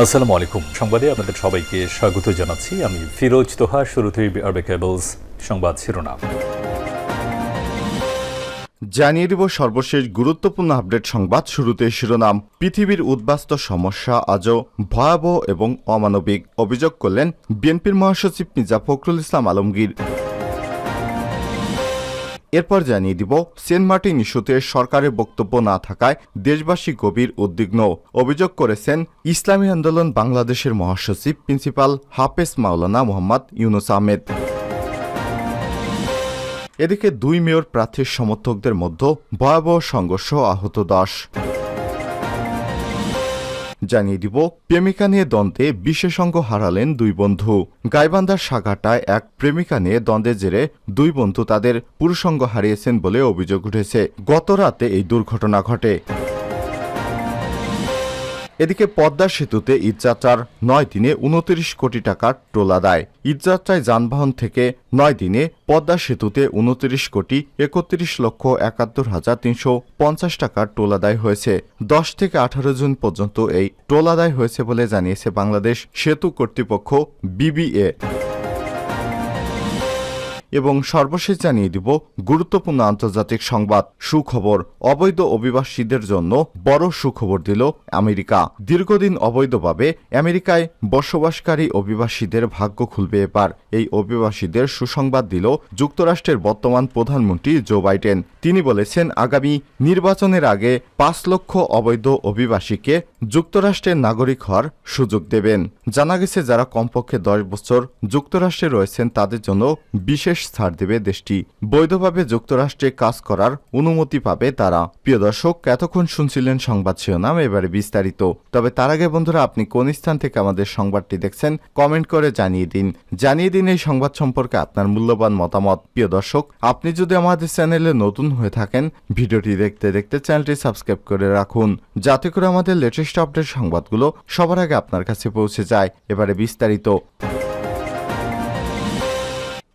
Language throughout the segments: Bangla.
আসসালামু আলাইকুম। সংবাদে আপনাদের সবাইকে স্বাগত জানাচ্ছি। আমি ফিরোজ তোহা, শুরুতেই আরবে কেবলস সংবাদ শিরোনাম। জানিয়ে দিব সর্বশেষ গুরুত্বপূর্ণ আপডেট সংবাদ শুরুতে শিরোনাম। পৃথিবীর উদ্বাস্ত সমস্যা আজও ভয়াবহ এবং অমানবিক। অভিযোগ করলেন বিএনপির মহাসচিব মির্জা ফখরুল ইসলাম আলমগীর। এরপর জানিয়ে দিব, সেন্ট মার্টিন ইস্যুতে সরকারের বক্তব্য না থাকায় দেশবাসী গভীর উদ্বিগ্ন। অভিযোগ করেছেন, ইসলামী আন্দোলন বাংলাদেশের মহাসচিব প্রিন্সিপাল হাফেজ মাওলানা মোহাম্মদ ইউনুস আহমেদ। এদিকে দুই মেয়র প্রার্থীর সমর্থকদের মধ্যে ভয়াবহ সংঘর্ষ আহত দশ। জানিয়ে দিব, প্রেমিকা নিয়ে দ্বন্দ্বে বিশেষজ্ঞ হারালেন দুই বন্ধু। গাইবান্ধার সাগাটায় এক প্রেমিকা নিয়ে দ্বন্দ্বের জেরে দুই বন্ধু তাদের পুরুষঙ্গ হারিয়েছেন বলে অভিযোগ উঠেছে। গত রাতে এই দুর্ঘটনা ঘটে। এদিকে পদ্মা সেতুতে ঈদযাত্রার নয় দিনে উনত্রিশ কোটি টাকার টোল আদায় ঈদযাত্রায় যানবাহন থেকে নয় দিনে পদ্মা সেতুতে উনত্রিশ কোটি একত্রিশ লক্ষ একাত্তর হাজার তিনশো পঞ্চাশ টাকার টোল আদায় হয়েছে। দশ থেকে আঠারো জুন পর্যন্ত এই টোল আদায় হয়েছে বলে জানিয়েছে বাংলাদেশ সেতু কর্তৃপক্ষ বিবিএ। এবং সর্বশেষ জানিয়ে দিব গুরুত্বপূর্ণ আন্তর্জাতিক সংবাদ সুখবর। অবৈধ অভিবাসীদের জন্য বড় সুখবর দিল আমেরিকা। দীর্ঘদিন অবৈধভাবে আমেরিকায় বসবাসকারী অভিবাসীদের ভাগ্য খুলবে এবার। এই অভিবাসীদের সুসংবাদ দিল যুক্তরাষ্ট্রের বর্তমান প্রধানমন্ত্রী জো বাইডেন। তিনি বলেছেন, আগামী নির্বাচনের আগে পাঁচ লক্ষ অবৈধ অভিবাসীকে যুক্তরাষ্ট্রের নাগরিক হওয়ার সুযোগ দেবেন। জানা গেছে, যারা কমপক্ষে দশ বছর যুক্তরাষ্ট্রে রয়েছেন, তাদের জন্য বিশেষ ছাড় দেবে দেশটি। বৈধভাবে যুক্তরাষ্ট্রে কাজ করার অনুমতি পাবে তারা। প্রিয় দর্শক, এতক্ষণ শুনছিলেন সংবাদ শিরোনাম, এবারে বিস্তারিত। তবে তার আগে বন্ধুরা, আপনি কোন স্থান থেকে আমাদের সংবাদটি দেখছেন, কমেন্ট করে জানিয়ে দিন। জানিয়ে দিন এই সংবাদ সম্পর্কে আপনার মূল্যবান মতামত। প্রিয় দর্শক, আপনি যদি আমাদের চ্যানেলে নতুন হয়ে থাকেন, ভিডিওটি দেখতে দেখতে চ্যানেলটি সাবস্ক্রাইব করে রাখুন। যাতে করে আমাদের লেটেস্ট আপডেট সংবাদগুলো সবার আগে আপনার কাছে পৌঁছে যায়। এবারে বিস্তারিত।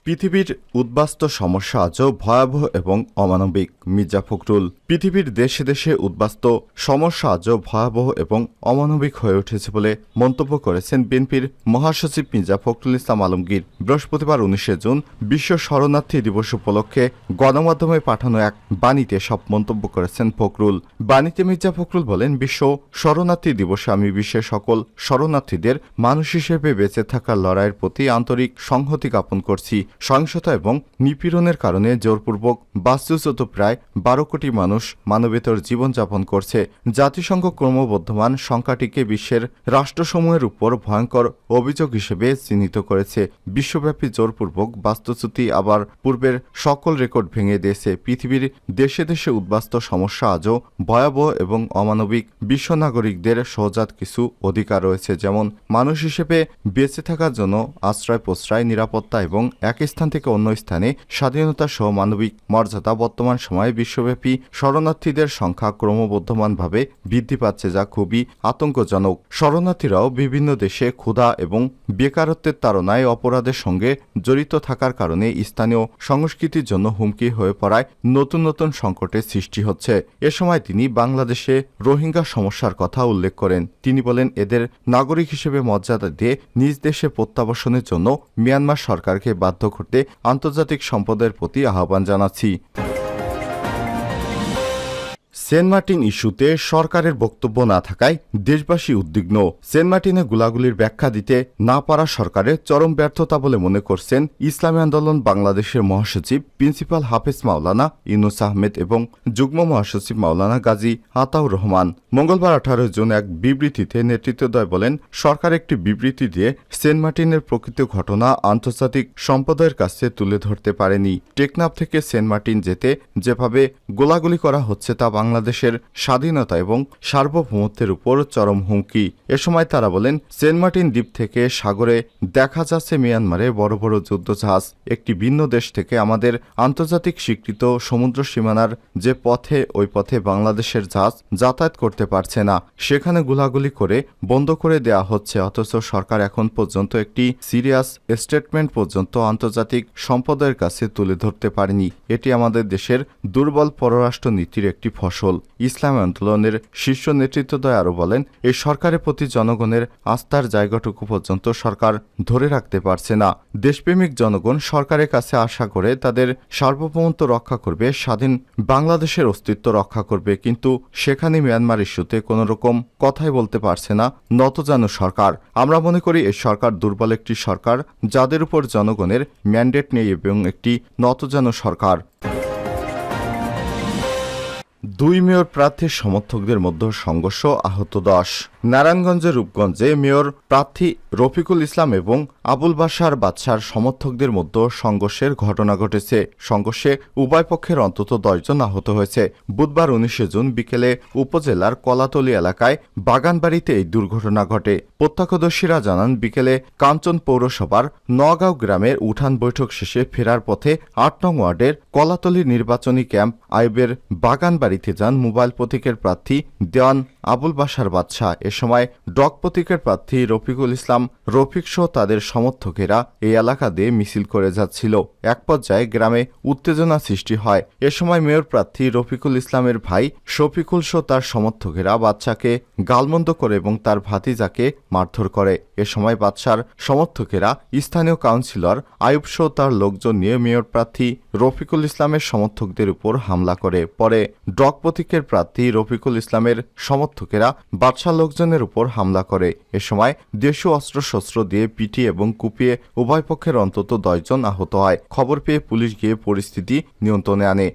পৃথিবীর উদ্বাস্ত সমস্যা আজও ভয়াবহ এবং অমানবিক। মির্জা ফখরুল, পৃথিবীর দেশে দেশে উদ্বাস্ত সমস্যা আজও ভয়াবহ এবং অমানবিক হয়ে উঠেছে বলে মন্তব্য করেছেন বিএনপির মহাসচিব মির্জা ফখরুল ইসলাম আলমগীর। বৃহস্পতিবার উনিশে জুন বিশ্ব শরণার্থী দিবস উপলক্ষে গণমাধ্যমে পাঠানো এক বাণীতে সব মন্তব্য করেছেন ফখরুল। বাণীতে মির্জা ফখরুল বলেন, বিশ্ব শরণার্থী দিবসে, আমি বিশ্বের সকল শরণার্থীদের মানুষ হিসেবে বেঁচে থাকার লড়াইয়ের প্রতি আন্তরিক সংহতি জ্ঞাপন করছি। সহিংসতা এবং নিপীড়নের কারণে জোরপূর্বক বাস্তুচ্যুত প্রায় বারো কোটি মানুষ মানবেতর জীবনযাপন করছে। জাতিসংঘ ক্রমবর্ধমান সংখ্যাটিকে বিশ্বের রাষ্ট্রসমূহের উপর ভয়ঙ্কর অভিযোগ হিসেবে চিহ্নিত করেছে। বিশ্বব্যাপী জোরপূর্বক বাস্তুচ্যুতি আবার পূর্বের সকল রেকর্ড ভেঙে দিয়েছে। পৃথিবীর দেশে দেশে উদ্বাস্ত সমস্যা আজও ভয়াবহ এবং অমানবিক। বিশ্ব নাগরিকদের সহজাত কিছু অধিকার রয়েছে, যেমন মানুষ হিসেবে বেঁচে থাকার জন্য আশ্রয় প্রশ্রয় নিরাপত্তা এবং এক স্থান থেকে অন্য স্থানে স্বাধীনতা সহ মানবিক মর্যাদা বর্তমান সময়ে বিশ্বব্যাপী শরণার্থীদের সংখ্যা ক্রমবর্ধমানভাবে বৃদ্ধি পাচ্ছে যা খুবই আতঙ্কজনক। শরণার্থীরাও বিভিন্ন দেশে ক্ষুধা এবং বেকারত্বের তাড়নায় অপরাধের সঙ্গে জড়িত থাকার কারণে স্থানীয় সংস্কৃতির জন্য হুমকি হয়ে পড়ায় নতুন নতুন সংকটের সৃষ্টি হচ্ছে। এ সময় তিনি বাংলাদেশে রোহিঙ্গা সমস্যার কথা উল্লেখ করেন। তিনি বলেন, এদের নাগরিক হিসেবে মর্যাদা দিয়ে নিজ দেশে প্রত্যাবাসনের জন্য মিয়ানমার সরকারকে বাধ্য করতে আন্তর্জাতিক সম্পদের প্রতি আহ্বান জানাচ্ছি। সেন্ট মার্টিন ইস্যুতে সরকারের বক্তব্য না থাকায় দেশবাসী উদ্বিগ্ন। সেন্ট মার্টিনে গোলাগুলির ব্যাখ্যা দিতে না পারা সরকারের চরম ব্যর্থতা বলে মনে করছেন ইসলামী আন্দোলন বাংলাদেশের মহাসচিব প্রিন্সিপাল হাফেজ মাওলানা ইউনুস আহমেদ এবং যুগ্ম মহাসচিব মাওলানা গাজী আতাউর রহমান। মঙ্গলবার আঠারো জুন এক বিবৃতিতে নেতৃত্বদয় বলেন, সরকার একটি বিবৃতি দিয়ে সেন্ট মার্টিনের প্রকৃত ঘটনা আন্তর্জাতিক সম্প্রদায়ের কাছে তুলে ধরতে পারেনি। টেকনাফ থেকে সেন্ট মার্টিন যেতে যেভাবে গোলাগুলি করা হচ্ছে তা বাংলাদেশের স্বাধীনতা এবং সার্বভৌমত্বের উপর চরম হুমকি। এ সময় তারা বলেন, সেন্ট মার্টিন দ্বীপ থেকে সাগরে দেখা যাচ্ছে মিয়ানমারে বড় বড় যুদ্ধজাহাজ। একটি ভিন্ন দেশ থেকে আমাদের আন্তর্জাতিক স্বীকৃত সমুদ্র সীমানার যে পথে, ওই পথে বাংলাদেশের জাহাজ যাতায়াত করতে পারছে না। সেখানে গুলাগুলি করে বন্ধ করে দেয়া হচ্ছে, অথচ সরকার এখন পর্যন্ত একটি সিরিয়াস স্টেটমেন্ট পর্যন্ত আন্তর্জাতিক সম্প্রদায়ের কাছে তুলে ধরতে পারেনি। এটি আমাদের দেশের দুর্বল পররাষ্ট্র নীতির একটি ফসল। ফসল ইসলাম আন্দোলনের শীর্ষ নেতৃত্বদ্বয় আরও বলেন, এই সরকারের প্রতি জনগণের আস্থার জায়গাটুকু পর্যন্ত সরকার ধরে রাখতে পারছে না। দেশপ্রেমিক জনগণ সরকারের কাছে আশা করে তাদের সার্বভৌমত্ব রক্ষা করবে, স্বাধীন বাংলাদেশের অস্তিত্ব রক্ষা করবে, কিন্তু সেখানে মিয়ানমার ইস্যুতে কোনো রকম কথাই বলতে পারছে না নতজানু সরকার। আমরা মনে করি এই সরকার দুর্বল একটি সরকার, যাদের উপর জনগণের ম্যান্ডেট নেই এবং একটি নতজানু সরকার। দুই মেয়র প্রার্থীর সমর্থকদের মধ্যে সংঘর্ষ আহত দশ। নারায়ণগঞ্জের রূপগঞ্জে মেয়র প্রার্থী রফিকুল ইসলাম এবং আবুল বাসার বাদশার সমর্থকদের মধ্যে সংঘর্ষের ঘটনা ঘটেছে। সংঘর্ষে উভয় পক্ষের অন্তত দশজন আহত হয়েছে। বুধবার উনিশে জুন বিকেলে উপজেলার কলাতলি এলাকায় বাগানবাড়িতে এই দুর্ঘটনা ঘটে। প্রত্যক্ষদর্শীরা জানান, বিকেলে কাঞ্চন পৌরসভার নগাঁও গ্রামের উঠান বৈঠক শেষে ফেরার পথে আট নং ওয়ার্ডের কলাতলি নির্বাচনী ক্যাম্প আইবের বাগানবাড়িতে যান মোবাইল প্রতীকের প্রার্থী দেওয়ান আবুল বাসার বাদশাহ। এ সময় ডক প্রতীকের প্রার্থী রফিকুল ইসলাম, রফিক সহ তাদের সমর্থকেরা এই এলাকা দিয়ে মিছিল করে যাচ্ছিল। এক পর্যায়ে গ্রামে উত্তেজনা সৃষ্টি হয়। এ সময় মেয়র প্রার্থী রফিকুল ইসলামের ভাই শফিকুল সহ তার সমর্থকেরা বাচ্চাকে গালমন্দ করে এবং তার ভাতিজাকে মারধর করে। এ সময় বাদশার সমর্থকেরা স্থানীয় কাউন্সিলর আয়ুব সহ তার লোকজন নিয়ে মেয়র প্রার্থী রফিকুল ইসলামের সমর্থকদের উপর হামলা করে। পরে ডক প্রতীকের প্রার্থী রফিকুল ইসলামের সমর্থকেরা বাদশাহ লোকজনের উপর হামলা করে। এ সময় দেশীয় অস্ত্রশস্ত্র দিয়ে পিটি এবং কুপিয়ে উভয় পক্ষের অন্তত দশজন আহত হয়। খবর পেয়ে পুলিশ গিয়ে পরিস্থিতি নিয়ন্ত্রণে আনে।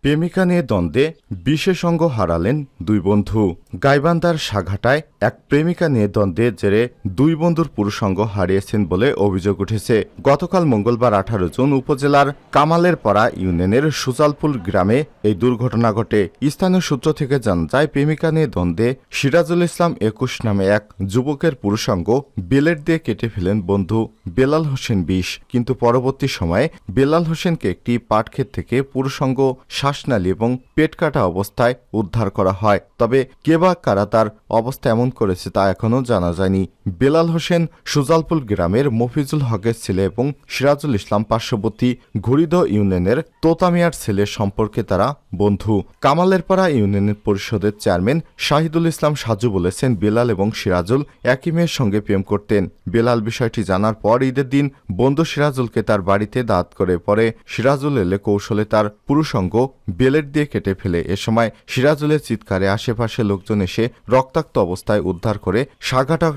প্রেমিকা নিয়ে দ্বন্দ্বে, বিশেষজ্ঞ হারালেন দুই বন্ধু। গাইবান্দার সাঘাটায় এক প্রেমিকা নিয়ে দ্বন্দ্বে জেরে দুই বন্ধুর পুরুষঙ্গ হারিয়েছেন বলে অভিযোগ উঠেছে। গতকাল মঙ্গলবার আঠারো জুন উপজেলার কামালের পাড়া ইউনিয়নের সুজালপুর গ্রামে এই দুর্ঘটনা ঘটে। স্থানীয় সূত্র থেকে জানা যায়, প্রেমিকা নিয়ে দ্বন্দ্বে সিরাজুল ইসলাম একুশ নামে এক যুবকের পুরুষঙ্গ বেলেট দিয়ে কেটে ফেলেন বন্ধু বেলাল হোসেন বিশ কিন্তু পরবর্তী সময়ে বেলাল হোসেনকে একটি পাটক্ষেত থেকে পুরুষঙ্গ, শ্বাসনালী এবং পেট কাটা অবস্থায় উদ্ধার করা হয়। তবে কে বা কারা তার অবস্থা এমন করেছে তা এখনও জানা যায়নি। বেলাল হোসেন সুজালপুর গ্রামের মফিজুল হকের ছেলে এবং সিরাজুল ইসলাম পার্শ্ববর্তী ঘুরিদ ইউনিয়নের তোতামিয়ার ছেলে সম্পর্কে তারা বন্ধু। কামালেরপাড়া ইউনিয়নের পরিষদের চেয়ারম্যান শাহিদুল ইসলাম সাজু বলেছেন, বেলাল এবং সিরাজুল একই মেয়ের সঙ্গে প্রেম করতেন। বেলাল বিষয়টি জানার পর ঈদের দিন বন্ধু সিরাজুলকে তার বাড়িতে দাঁত করে পরে সিরাজুল এলে কৌশলে তার পুরুষঙ্গ বেলেট দিয়ে কেটে ফেলে। এ সময় সিরাজুলের চিৎকারে আশেপাশে লোকজন এসে রক্তাক্ত অবস্থায় উদ্ধার করে সাঘাটা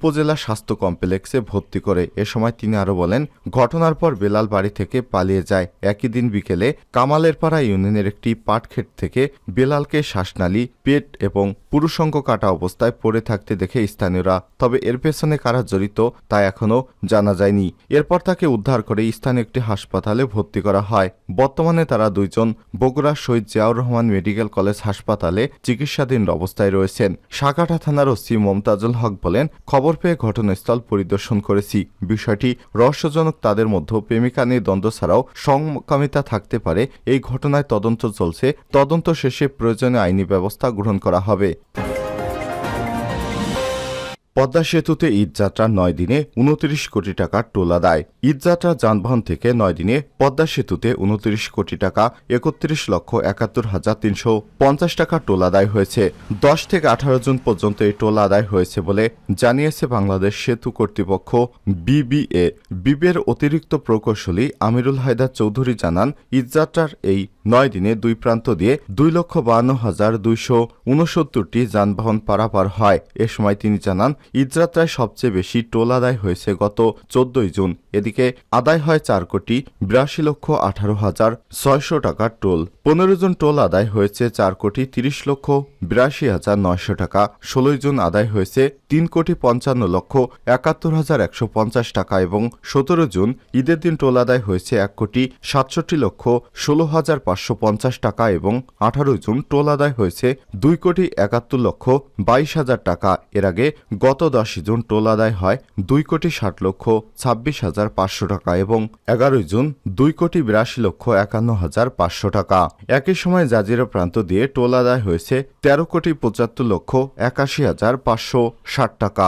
উপজেলা স্বাস্থ্য কমপ্লেক্সে ভর্তি করে এ সময় তিনি আরও বলেন, ঘটনার পর বেলাল বাড়ি থেকে পালিয়ে যায়। একই দিন বিকেলে কামালেরপাড়া ইউনিয়নের একটি পাটক্ষেত থেকে বেলালকে শ্বাসনালী, পেট এবং পুরুষঙ্গ কাটা অবস্থায় পড়ে থাকতে দেখে স্থানীয়রা, তবে এর পেছনে কারা জড়িত তা এখনও জানা যায়নি। এরপর তাকে উদ্ধার করে স্থানীয় একটি হাসপাতালে ভর্তি করা হয়। বর্তমানে তারা দুইজন বগুড়া শহীদ জিয়াউর রহমান মেডিকেল কলেজ হাসপাতালে চিকিৎসাধীন অবস্থায় রয়েছেন। সাকাটা থানার ওসি মমতাজুল হক বলেন, খবর পেয়ে ঘটনাস্থল পরিদর্শন করেছি। বিষয়টি রহস্যজনক তাদের মধ্যে প্রেমিকা নিয়ে দ্বন্দ্ব ছাড়াও সংকামিতা থাকতে পারে। এই ঘটনায় তদন্ত চলছে। তদন্ত শেষে প্রয়োজনে আইনি ব্যবস্থা গ্রহণ করা হবে। পদ্মা সেতুতে ঈদযাত্রা নয় দিনে উনত্রিশ কোটি টাকার টোল আদায় ঈদযাত্রা যানবাহন থেকে নয় দিনে পদ্মা সেতুতে উনত্রিশ কোটি টাকা, একত্রিশ লক্ষ একাত্তর হাজার তিনশো পঞ্চাশ টাকা টোল আদায় হয়েছে। দশ থেকে আঠারো জুন পর্যন্ত এই টোল আদায় হয়েছে বলে জানিয়েছে বাংলাদেশ সেতু কর্তৃপক্ষ বিবিএ। বিবের অতিরিক্ত প্রকৌশলী আমিরুল হায়দার চৌধুরী জানান ঈদযাত্রার এই নয় দিনে দুই প্রান্ত দিয়ে দুই লক্ষ বান্ন হাজার দুইশো উনসত্তরটি যানবাহন পারাপার হয়। এ সময় তিনি জানান ঈদযাত্রায় সবচেয়ে বেশি টোল আদায় হয়েছে গত চোদ্দই জুন। এদিকে আদায় হয় চার কোটি বিরাশি লক্ষ আঠারো হাজার ছয়শো টাকার টোল। পনেরো জন টোল আদায় হয়েছে চার কোটি তিরিশ লক্ষ বিরাশি হাজার নয়শো টাকা। ষোলোই জুন আদায় হয়েছে তিন কোটি পঞ্চান্ন লক্ষ একাত্তর হাজার একশো পঞ্চাশ টাকা এবং সতেরো জুন ঈদের দিন টোল আদায় হয়েছে এক কোটি সাতষট্টি লক্ষ ষোলো হাজার পাঁচশো পঞ্চাশ টাকা এবং আঠারো জুন টোল আদায় হয়েছে দুই কোটি একাত্তর লক্ষ বাইশ হাজার টাকা। এর আগে গত দশই জুন টোল আদায় হয় দুই কোটি ষাট লক্ষ ছাব্বিশ হাজার পাঁচশো টাকা এবং এগারোই জুন দুই কোটি বিরাশি লক্ষ একান্ন হাজার পাঁচশো টাকা। একই সময় জাজিরা প্রান্ত দিয়ে টোল আদায় হয়েছে তেরো কোটি পঁচাত্তর লক্ষ একাশি হাজার পাঁচশো ষাট টাকা।